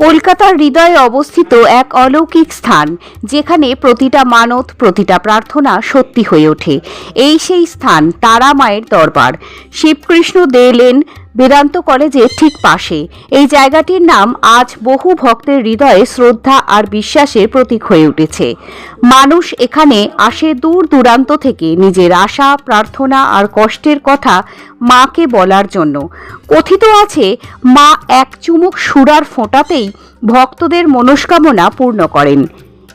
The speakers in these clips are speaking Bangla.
কলকাতার হৃদয়ে অবস্থিত এক অলৌকিক স্থান, যেখানে প্রতিটা মানত, প্রতিটা প্রার্থনা সত্যি হয়ে ওঠে। এই সেই স্থান, তারা মায়ের দরবার। শিবকৃষ্ণ দে লেন বেদান্ত কলেজের ঠিক পাশে। এই জায়গাটির নাম আজ বহু ভক্তের হৃদয়ে শ্রদ্ধা আর বিশ্বাসের প্রতীক হয়ে উঠেছে। মানুষ এখানে আসে দূর দূরান্ত থেকে নিজের আশা, প্রার্থনা আর কষ্টের কথা মাকে বলার জন্য। কথিত আছে, মা এক চুমুক সুরার ফোঁটাতেই ভক্তদের মনস্কামনা পূর্ণ করেন।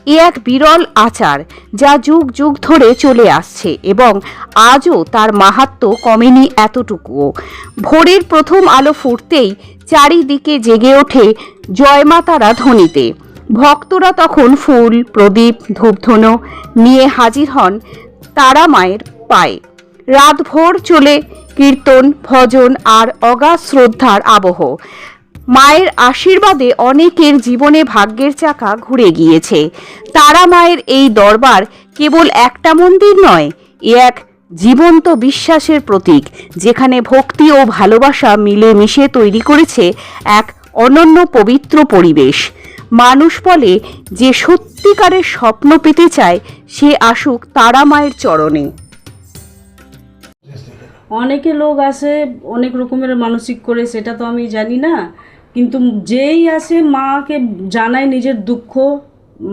এ এক বিরল আচার যা যুগ যুগ ধরে চলে আসছে এবং আজও তার মাহাত্ম কমেনি এতটুকুও। ভোরের প্রথম আলো ফুটতেই চারিদিকে জেগে ওঠে জয়মাতারা ধ্বনিতে। ভক্তরা তখন ফুল, প্রদীপ, ধূপধুনো নিয়ে হাজির হন তারা মায়ের পায়ে। রাতভর চলে কীর্তন, ভজন আর অগাধ শ্রদ্ধার আবহ। মায়ের আশীর্বাদে অনেকের জীবনে ভাগ্যের চাকা ঘুরে গিয়েছে। তারা মায়ের এই দরবার কেবল একটা মন্দির নয়, এ এক জীবন্ত বিশ্বাসের প্রতীক, যেখানে ভক্তি ও ভালোবাসা মিলে মিশে তৈরি করেছে এক অনন্য পবিত্র পরিবেশ। মানুষ বলে, যে সত্যিকারের স্বপ্ন পেতে চায়, সে আসুক তারা মায়ের চরণে। অনেকে লোক আসে, অনেক রকমের মানসিক করে, সেটা তো আমি জানি না। কিন্তু যেই আসে মাকে জানায় নিজের দুঃখ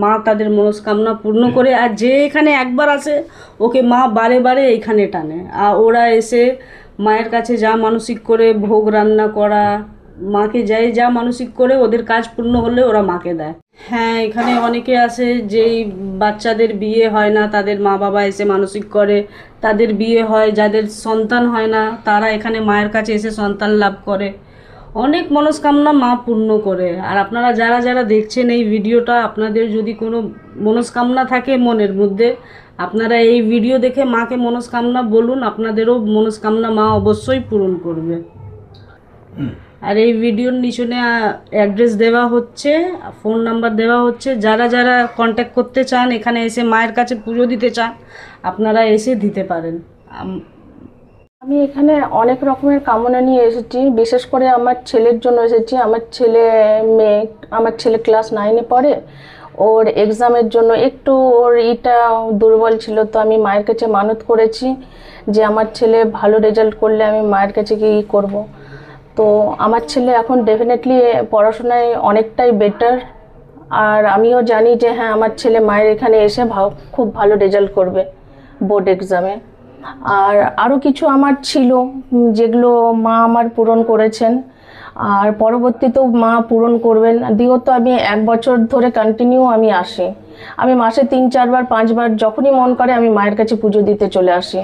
মা তাদের মনস্কামনা পূর্ণ করে আর যে এখানে একবার আসে ওকে মা বারে বারে এইখানে টানে। আর ওরা এসে মায়ের কাছে যা মানসিক করে ভোগ রান্না করা মাকে যাই যা মানসিক করে ওদের কাজ পূর্ণ হলে ওরা মাকে দেয়। হ্যাঁ এখানে অনেকে আসে যেই বাচ্চাদের বিয়ে হয় না তাদের মা বাবা এসে মানসিক করে তাদের বিয়ে হয় যাদের সন্তান হয় না তারা এখানে মায়ের কাছে এসে সন্তান লাভ করে। অনেক মনস্কামনা মা পূর্ণ করে। আর আপনারা যারা যারা দেখছেন এই ভিডিওটা আপনাদের যদি কোনো মনস্কামনা থাকে মনের মধ্যে আপনারা এই ভিডিও দেখে মাকে মনস্কামনা বলুন আপনাদেরও মনস্কামনা মা অবশ্যই পূরণ করবে। আর এই ভিডিওর নিচনে অ্যাড্রেস দেওয়া হচ্ছে ফোন নাম্বার দেওয়া হচ্ছে। যারা যারা কন্ট্যাক্ট করতে চান এখানে এসে মায়ের কাছে পুজো দিতে চান আপনারা এসে দিতে পারেন। আম- এখানে অনেক রকমের কামনা নিয়ে এসেছি। বিশেষ করে আমার ছেলের জন্য এসেছি। আমার ছেলে মেয়ে, আমার ছেলে ক্লাস নাইনে পড়ে। ওর এক্সামের জন্য একটু ওর ইটা দুর্বল ছিল, তো আমি মায়ের কাছে মানত করেছি যে আমার ছেলে ভালো রেজাল্ট করলে আমি মায়ের কাছে ই করব। তো আমার ছেলে এখন ডেফিনেটলি পড়াশোনায় অনেকটাই বেটার আর আমিও জানি যে হ্যাঁ আমার ছেলে মায়ের এখানে এসে খুব ভালো রেজাল্ট করবে বোর্ড এক্সামে আর আরও কিছু আমার ছিল যেগুলো মা আমার পূরণ করেছেন। আর পরবর্তীতেও মা পূরণ করবেন। দ্বিতীয়ত আমি এক বছর ধরে কন্টিনিউ আমি আসি। আমি মাসে তিন চারবার পাঁচবার যখনই মন করে আমি মায়ের কাছে পুজো দিতে চলে আসি।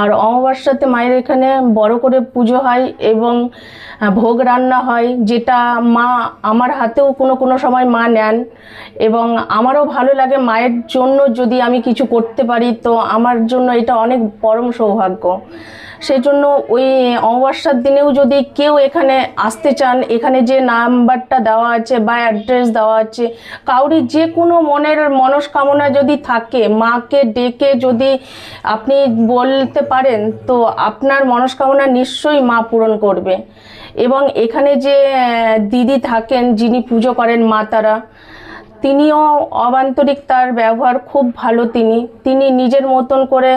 আর অমাবস্যাতে মায়ের এখানে বড় করে পুজো হয় এবং ভোগ রান্না হয়, যেটা মা আমার হাতেও কোনো কোনো সময় মা নেন এবং আমারও ভালো লাগে মায়ের জন্য যদি আমি কিছু করতে পারি, তো আমার জন্য এটা অনেক পরম সৌভাগ্য। সেই জন্য ওই অমাবস্যার দিনেও যদি কেউ এখানে আসতে চান, এখানে যে নাম্বারটা দেওয়া আছে বা অ্যাড্রেস দেওয়া আছে, কাউরি যে কোনো মনের মনস্কামনা যদি থাকে, মাকে ডেকে যদি আপনি বলতে পারেন, তো আপনার মনস্কামনা নিশ্চয়ই মা পূরণ করবে। এবং এখানে যে দিদি থাকেন, যিনি পুজো করেন মা তারা তিনিও অবান্তরিক তার ব্যবহার খুব ভালো তিনি। তিনি নিজের মতন করে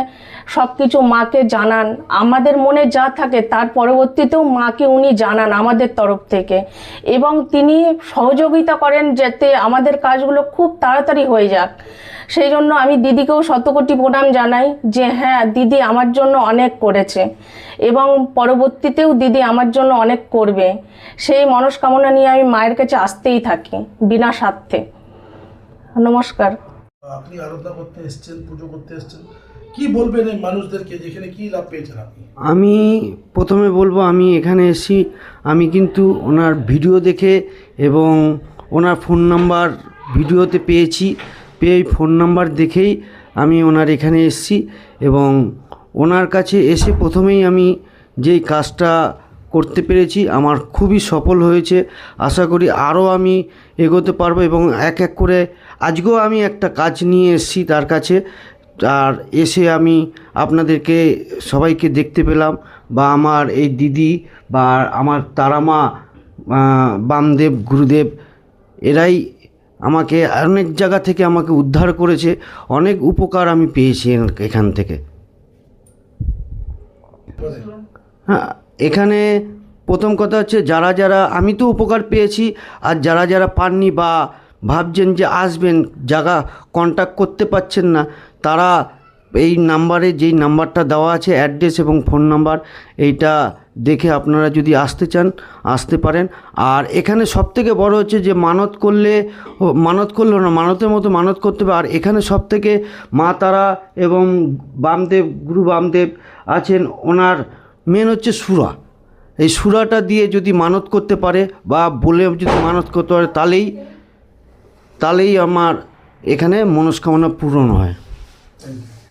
সব কিছু মাকে জানান। আমাদের মনে যা থাকে তার পরবর্তীতেও মাকে উনি জানান আমাদের তরফ থেকে। এবং তিনি সহযোগিতা করেন যাতে আমাদের কাজগুলো খুব তাড়াতাড়ি হয়ে যাক। সেই জন্য আমি দিদিকেও শতকোটি প্রণাম জানাই যে হ্যাঁ দিদি আমার জন্য অনেক করেছে এবং পরবর্তীতেও দিদি আমার জন্য অনেক করবে। সেই মনস্কামনা নিয়ে আমি মায়ের কাছে আসতেই থাকি বিনা স্বার্থে। নমস্কার। আপনি আরাধনা করতে এসেছেন পুজো করতে এসেছেন। কি বলবেন এই মানুষদেরকে যেখানে কি লাভ পেয়েছেন আপনি? আমি প্রথমে বলব আমি এখানে এসেছি। আমি কিন্তু ওনার ভিডিও দেখে এবং ওনার ফোন নাম্বার ভিডিওতে পেয়েছি। পেয়ে ফোন নাম্বার দেখেই আমি ওনার এখানে এসেছি এবং ওনার কাছে এসে প্রথমেই আমি যেই কাজটা করতে পেরেছি, আমার খুবই সফল হয়েছে। আশা করি আরও আমি এগোতে পারব এবং এক এক করে আজকেও আমি একটা কাজ নিয়ে এসেছি তার কাছে। আর এসে আমি আপনাদেরকে সবাইকে দেখতে পেলাম, বা আমার এই দিদি, বা আমার তারামা বামদেব, গুরুদেব, এরাই আমাকে অনেক জায়গা থেকে আমাকে উদ্ধার করেছে, অনেক উপকার আমি পেয়েছি এখান থেকে। হ্যাঁ এখানে প্রথম কথা হচ্ছে যারা যারা, আমি তো উপকার পেয়েছি, আর যারা যারা পাননি বা ভাবছেন যে আসবেন জায়গা কন্ট্যাক্ট করতে পারছেন না, তারা এই নাম্বারে যেই নাম্বারটা দেওয়া আছে অ্যাড্রেস এবং ফোন নাম্বার এইটা দেখে আপনারা যদি আসতে চান, আসতে পারেন। আর এখানে সবথেকে বড় হচ্ছে যে মানত করলে মানত করলেও না, মানতের মতো মানত করতে হবে। আর এখানে সবথেকে মা তারা এবং বামদেব, গুরু বামদেব আছেন, ওনার মেন হচ্ছে সুরা এই সুরাটা দিয়ে যদি মানত করতে পারে বা বলে যদি মানত করতে পারে, তাহলেই তাহলেই আমার এখানে মনস্কামনা পূরণ হয়.